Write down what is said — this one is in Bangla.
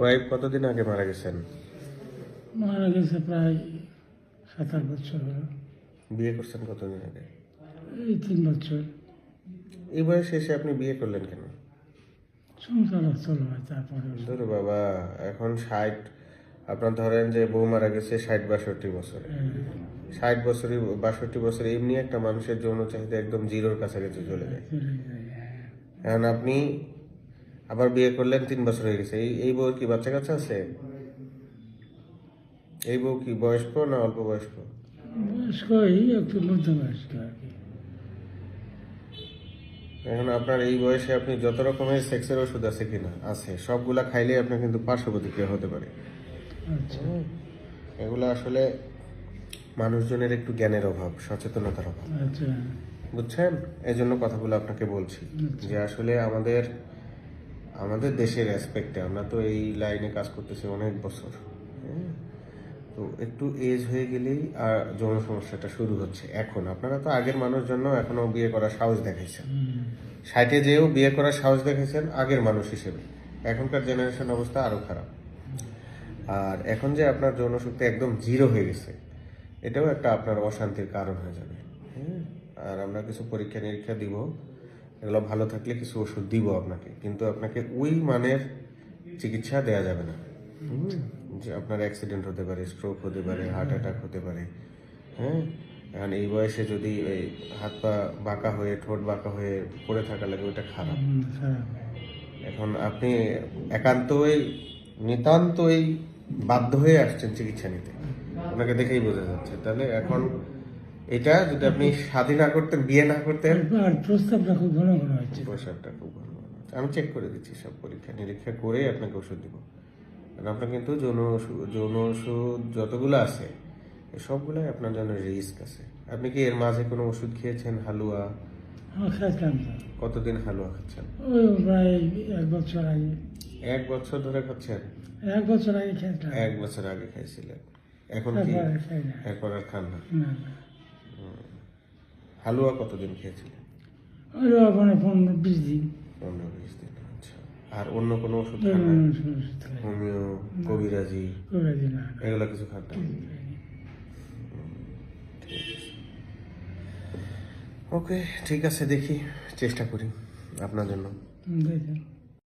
ওয়াইফ কতদিন আগে মারা গেছেন? মারা গেছে প্রায় সাত আট বছর হলো। বিয়ে করছেন কতদিন আগে? এই তিন বছর। এই বয়সে এসে আপনি বিয়ে করলেন কেন? সংসার চলো হয় তারপরে ধরো বাবা এখন ষাট আপনার ধরেন যে বউ মারা গেছে ষাট বাষট্টি বছরে। ষাট বছরই বাষট্টি বছরে এমনি একটা মানুষের যৌন চাহিদা একদম জিরোর কাছাকাছি চলে যায়। চলে যায় হ্যাঁ। এখন আপনি আবার বিয়ে করলেন তিন বছর হয়ে গেছে। এই এই বউ কি বাচ্চা কাচ্চা আছে? এই বউ কি বয়স্ক না অল্প বয়স্ক? এখন আপনার এই বয়সে আপনি যত রকমের সেক্সের ওষুধ আছে কিনা আছে সবগুলা খাইলে আপনার কিন্তু পার্শ্ব প্রতিক্রিয়া হতে পারে। আচ্ছা। এগুলো আসলে মানুষজনের একটু জ্ঞানের অভাব সচেতনতার অভাব। আচ্ছা। বুঝছেন? এই জন্য কথাগুলো আপনাকে বলছি যে আসলে আমাদের আমাদের দেশের রেসপেক্টে আমরা তো এই লাইনে কাজ করতেছি অনেক বছর হ্যাঁ? তো একটু এজ হয়ে গেলেই আর যৌন সমস্যাটা শুরু হচ্ছে এখন আপনারা তো আগের মানুষ জন্য এখনও বিয়ে করার সাহস দেখাইছেন হুম। ষাটে যেও বিয়ে করার সাহস দেখাইছেন আগের মানুষ হিসেবে এখনকার জেনারেশন অবস্থা আরও খারাপ আর এখন যে আপনার যৌন শক্তি একদম জিরো হয়ে গেছে, এটাও একটা আপনার অশান্তির কারণ হয়ে যাবে হ্যাঁ? আর আমরা কিছু পরীক্ষা নিরীক্ষা দিব এগুলো ভালো থাকলে কিছু ওষুধ দিব আপনাকে কিন্তু আপনাকে ওই মানের চিকিৎসা দেওয়া যাবে না। যে আপনার অ্যাক্সিডেন্ট হতে পারে স্ট্রোক হতে পারে হার্ট অ্যাটাক হতে পারে হ্যাঁ? এখন এই বয়সে যদি এই হাত পা বাঁকা হয়ে ঠোঁট বাঁকা হয়ে পড়ে থাকা লাগে ওইটা খারাপ। খারাপ এখন আপনি একান্তই নিতান্তই বাধ্য হয়ে আসছেন চিকিৎসা নিতে। আপনাকে দেখেই বোঝা যাচ্ছে। তাহলে এখন এটা যদি আপনি শাদী না করতেন বিয়ে না করতেন প্রস্তাবটা খুব ঘন ঘন হচ্ছে পোশাকটা খুব ভালো আমি চেক করে দিচ্ছি সব পরীক্ষা নিরীক্ষা করে আপনাকে ওষুধ দিব। কারণ আপনার কিন্তু যৌন ওষুধ যৌন ওষুধ যতগুলো আছে সবগুলোই আপনার জন্য রিস্ক আছে। আপনি কি এর মাঝে কোনো ওষুধ খেয়েছেন হালুয়া? কতদিন হালুয়া খাচ্ছেন? প্রায় এক বছর আগে। এক বছর ধরে খাচ্ছেন? এক বছর আগে এক বছর আগে খাইছিলেন। এখন কি? খাই আর খান না। হালুয়া কতদিন খেয়েছিলেন ওই ওখানে পনেরো বিশ দিন। পনেরো বিশ দিন আচ্ছা। আর অন্য কোনো ওষুধ খান না। হোমিও কবিরাজি? না। এগুলো কিছু খান না ওকে ঠিক আছে দেখি। চেষ্টা করি আপনার জন্য।